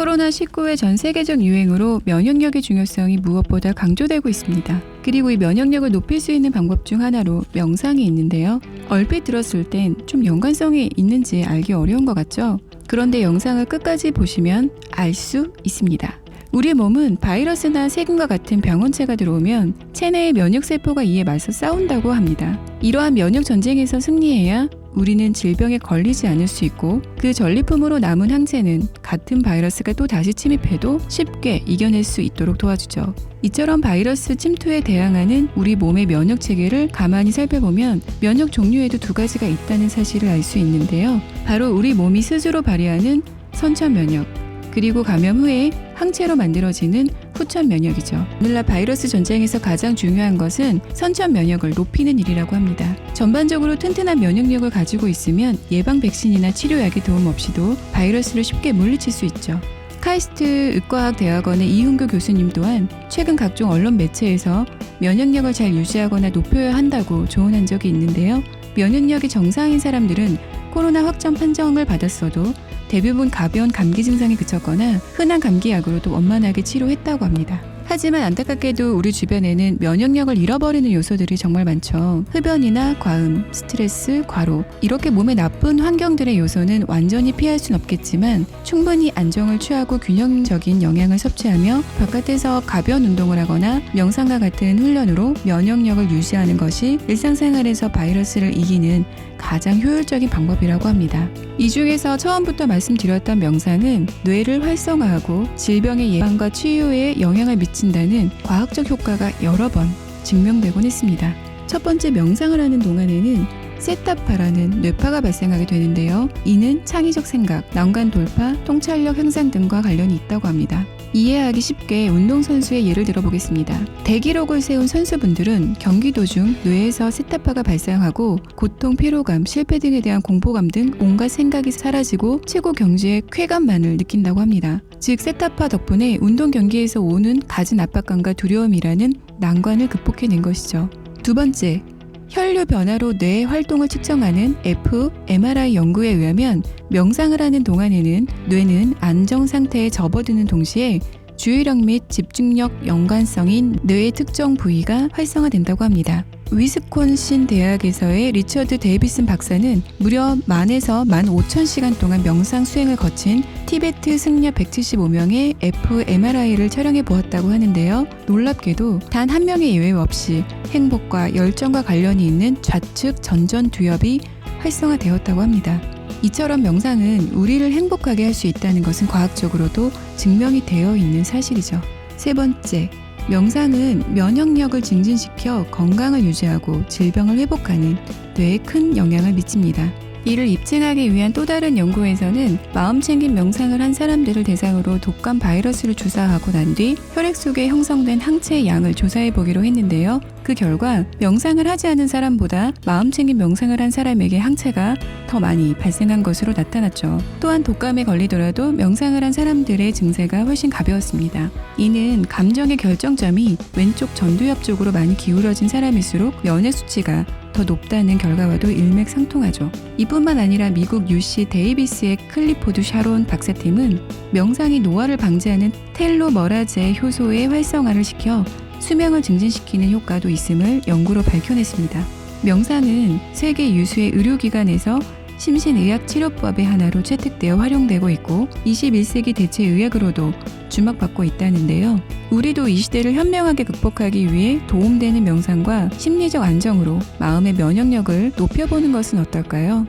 코로나19의 전 세계적 유행으로 면역력의 중요성이 무엇보다 강조되고 있습니다. 그리고 이 면역력을 높일 수 있는 방법 중 하나로 명상이 있는데요. 얼핏 들었을 땐 좀 연관성이 있는지 알기 어려운 것 같죠? 그런데 영상을 끝까지 보시면 알 수 있습니다. 우리 몸은 바이러스나 세균과 같은 병원체가 들어오면 체내의 면역세포가 이에 맞서 싸운다고 합니다. 이러한 면역 전쟁에서 승리해야 우리는 질병에 걸리지 않을 수 있고 그 전리품으로 남은 항체는 같은 바이러스가 또 다시 침입해도 쉽게 이겨낼 수 있도록 도와주죠. 이처럼 바이러스 침투에 대항하는 우리 몸의 면역 체계를 가만히 살펴보면 면역 종류에도 두 가지가 있다는 사실을 알 수 있는데요. 바로 우리 몸이 스스로 발휘하는 선천 면역, 그리고 감염 후에 항체로 만들어지는 후천 면역이죠. 오늘날 바이러스 전쟁에서 가장 중요한 것은 선천 면역을 높이는 일이라고 합니다. 전반적으로 튼튼한 면역력을 가지고 있으면 예방 백신이나 치료약의 도움 없이도 바이러스를 쉽게 물리칠 수 있죠. 카이스트 의과학 대학원의 이훈교 교수님 또한 최근 각종 언론 매체에서 면역력을 잘 유지하거나 높여야 한다고 조언한 적이 있는데요. 면역력이 정상인 사람들은 코로나 확정 판정을 받았어도 대부분 가벼운 감기 증상에 그쳤거나 흔한 감기약으로도 원만하게 치료했다고 합니다. 하지만 안타깝게도 우리 주변에는 면역력을 잃어버리는 요소들이 정말 많죠. 흡연이나 과음, 스트레스, 과로 이렇게 몸에 나쁜 환경들의 요소는 완전히 피할 순 없겠지만 충분히 안정을 취하고 균형적인 영양을 섭취하며 바깥에서 가벼운 운동을 하거나 명상과 같은 훈련으로 면역력을 유지하는 것이 일상생활에서 바이러스를 이기는 가장 효율적인 방법이라고 합니다. 이 중에서 처음부터 말씀드렸던 명상은 뇌를 활성화하고 질병의 예방과 치유에 영향을 미 친다는 과학적 효과가 여러 번 증명되곤 했습니다. 첫 번째 명상을 하는 동안에는 세타파라는 뇌파가 발생하게 되는데요. 이는 창의적 생각, 난관 돌파, 통찰력 향상 등과 관련이 있다고 합니다. 이해하기 쉽게 운동선수의 예를 들어보겠습니다. 대기록을 세운 선수분들은 경기 도중 뇌에서 세타파가 발생하고 고통, 피로감, 실패 등에 대한 공포감 등 온갖 생각이 사라지고 최고 경지의 쾌감만을 느낀다고 합니다. 즉 세타파 덕분에 운동 경기에서 오는 갖은 압박감과 두려움이라는 난관을 극복해낸 것이죠. 두 번째, 혈류 변화로 뇌의 활동을 측정하는 fMRI 연구에 의하면 명상을 하는 동안에는 뇌는 안정 상태에 접어드는 동시에 주의력 및 집중력 연관성인 뇌의 특정 부위가 활성화된다고 합니다. 위스콘신 대학에서의 리처드 데이비슨 박사는 무려 만에서 만 5천 시간 동안 명상 수행을 거친 티베트 승려 175명의 fMRI를 촬영해 보았다고 하는데요. 놀랍게도 단 한 명의 예외 없이 행복과 열정과 관련이 있는 좌측 전전 두엽이 활성화되었다고 합니다. 이처럼 명상은 우리를 행복하게 할 수 있다는 것은 과학적으로도 증명이 되어 있는 사실이죠. 세 번째, 명상은 면역력을 증진시켜 건강을 유지하고 질병을 회복하는 뇌에 큰 영향을 미칩니다. 이를 입증하기 위한 또 다른 연구에서는 마음 챙긴 명상을 한 사람들을 대상으로 독감 바이러스를 주사하고 난 뒤 혈액 속에 형성된 항체의 양을 조사해 보기로 했는데요. 그 결과 명상을 하지 않은 사람보다 마음 챙긴 명상을 한 사람에게 항체가 더 많이 발생한 것으로 나타났죠. 또한 독감에 걸리더라도 명상을 한 사람들의 증세가 훨씬 가벼웠습니다. 이는 감정의 결정점이 왼쪽 전두엽 쪽으로 많이 기울어진 사람일수록 면역 수치가 더 높다는 결과와도 일맥상통하죠. 이뿐만 아니라 미국 UC 데이비스의 클리포드 샤론 박사팀은 명상이 노화를 방지하는 텔로머라제 효소의 활성화를 시켜 수명을 증진시키는 효과도 있음을 연구로 밝혀냈습니다. 명상은 세계 유수의 의료기관에서 심신의학 치료법의 하나로 채택되어 활용되고 있고 21세기 대체 의학으로도 주목받고 있다는데요. 우리도 이 시대를 현명하게 극복하기 위해 도움되는 명상과 심리적 안정으로 마음의 면역력을 높여보는 것은 어떨까요?